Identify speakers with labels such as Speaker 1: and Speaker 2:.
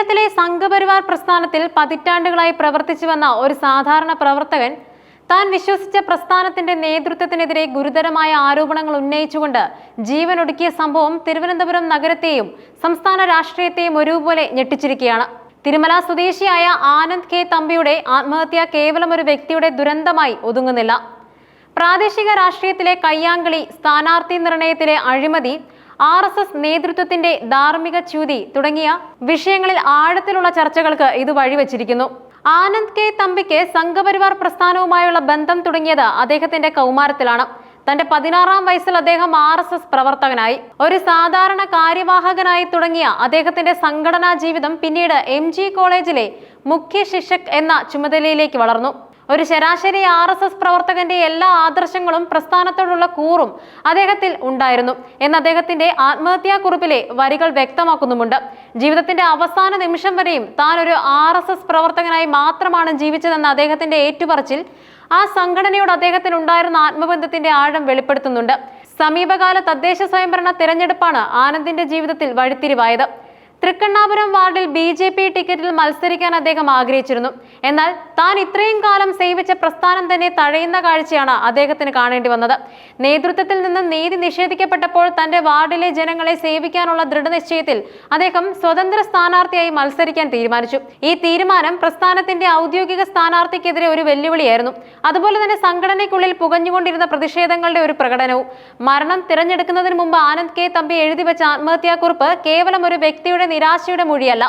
Speaker 1: കേരളത്തിലെ സംഘപരിവാർ പ്രസ്ഥാനത്തിൽ പതിറ്റാണ്ടുകളായി പ്രവർത്തിച്ചു വന്ന ഒരു സാധാരണ പ്രവർത്തകൻ താൻ വിശ്വസിച്ച പ്രസ്ഥാനത്തിന്റെ നേതൃത്വത്തിനെതിരെ ഗുരുതരമായ ആരോപണങ്ങൾ ഉന്നയിച്ചുകൊണ്ട് ജീവനൊടുക്കിയ സംഭവം തിരുവനന്തപുരം നഗരത്തെയും സംസ്ഥാന രാഷ്ട്രീയത്തെയും ഒരുപോലെ ഞെട്ടിച്ചിരിക്കുകയാണ്. തിരുമല സ്വദേശിയായ ആനന്ദ് കെ തമ്പിയുടെ ആത്മഹത്യ കേവലം ഒരു വ്യക്തിയുടെ ദുരന്തമായി ഒതുങ്ങുന്നില്ല. പ്രാദേശിക രാഷ്ട്രീയത്തിലെ കയ്യാങ്കളി സ്ഥാനാർത്ഥി നിർണയത്തിലെ അഴിമതി ആർ എസ് എസ് നേതൃത്വത്തിന്റെ ധാർമ്മിക ച്യുതി തുടങ്ങിയ വിഷയങ്ങളിൽ ആഴത്തിലുള്ള ചർച്ചകൾക്ക് ഇത് വഴിവെച്ചിരിക്കുന്നു. ആനന്ദ് കെ തമ്പിക്ക് സംഘപരിവാർ പ്രസ്ഥാനവുമായുള്ള ബന്ധം തുടങ്ങിയത് അദ്ദേഹത്തിന്റെ കൗമാരത്തിലാണ്. തന്റെ പതിനാറാം വയസ്സിൽ അദ്ദേഹം ആർ എസ് എസ് പ്രവർത്തകനായി. ഒരു സാധാരണ കാര്യവാഹകനായി തുടങ്ങിയ അദ്ദേഹത്തിന്റെ സംഘടനാ ജീവിതം പിന്നീട് എം കോളേജിലെ മുഖ്യ ശിക്ഷക് എന്ന ചുമതലയിലേക്ക് വളർന്നു. ഒരു ശരാശരി ആർ എസ് എസ് പ്രവർത്തകന്റെ എല്ലാ ആദർശങ്ങളും പ്രസ്ഥാനത്തോടുള്ള കൂറും അദ്ദേഹത്തിൽ ഉണ്ടായിരുന്നു. എന്ന് അദ്ദേഹത്തിന്റെ ആത്മഹത്യാക്കുറിപ്പിലെ വരികൾ വ്യക്തമാക്കുന്നുമുണ്ട്. ജീവിതത്തിന്റെ അവസാന നിമിഷം വരെയും താൻ ഒരു ആർ എസ് എസ് പ്രവർത്തകനായി മാത്രമാണ് ജീവിച്ചതെന്ന അദ്ദേഹത്തിന്റെ ഏറ്റുപറച്ചിൽ ആ സംഘടനയോട് അദ്ദേഹത്തിന് ഉണ്ടായിരുന്ന ആത്മബന്ധത്തിന്റെ ആഴം വെളിപ്പെടുത്തുന്നുണ്ട്. സമീപകാല തദ്ദേശ സ്വയംഭരണ തിരഞ്ഞെടുപ്പാണ് ആനന്ദിന്റെ ജീവിതത്തിൽ വഴിത്തിരിവായത്. തൃക്കണ്ണാപുരം വാർഡിൽ ബി ജെ പി ടിക്കറ്റിൽ മത്സരിക്കാൻ അദ്ദേഹം ആഗ്രഹിച്ചിരുന്നു. എന്നാൽ താൻ ഇത്രയും കാലം സേവിച്ച പ്രസ്ഥാനം തന്നെ തഴയുന്ന കാഴ്ചയാണ് അദ്ദേഹത്തിന് കാണേണ്ടി വന്നത്. നേതൃത്വത്തിൽ നിന്ന് നീതി നിഷേധിക്കപ്പെട്ടപ്പോൾ തന്റെ വാർഡിലെ ജനങ്ങളെ സേവിക്കാനുള്ള ദൃഢനിശ്ചയത്തിൽ അദ്ദേഹം സ്വതന്ത്ര സ്ഥാനാർത്ഥിയായി മത്സരിക്കാൻ തീരുമാനിച്ചു. ഈ തീരുമാനം പ്രസ്ഥാനത്തിന്റെ ഔദ്യോഗിക സ്ഥാനാർത്ഥിക്കെതിരെ ഒരു വെല്ലുവിളിയായിരുന്നു. അതുപോലെ തന്നെ സംഘടനയ്ക്കുള്ളിൽ പുകഞ്ഞുകൊണ്ടിരുന്ന പ്രതിഷേധങ്ങളുടെ ഒരു പ്രകടനവും. മരണം തിരഞ്ഞെടുക്കുന്നതിന് മുമ്പ് ആനന്ദ് കെ തമ്പി എഴുതി വെച്ച ആത്മഹത്യാക്കുറിപ്പ് കേവലം ഒരു വ്യക്തിയുടെ നിരാശയുടെ മൊഴിയല്ല.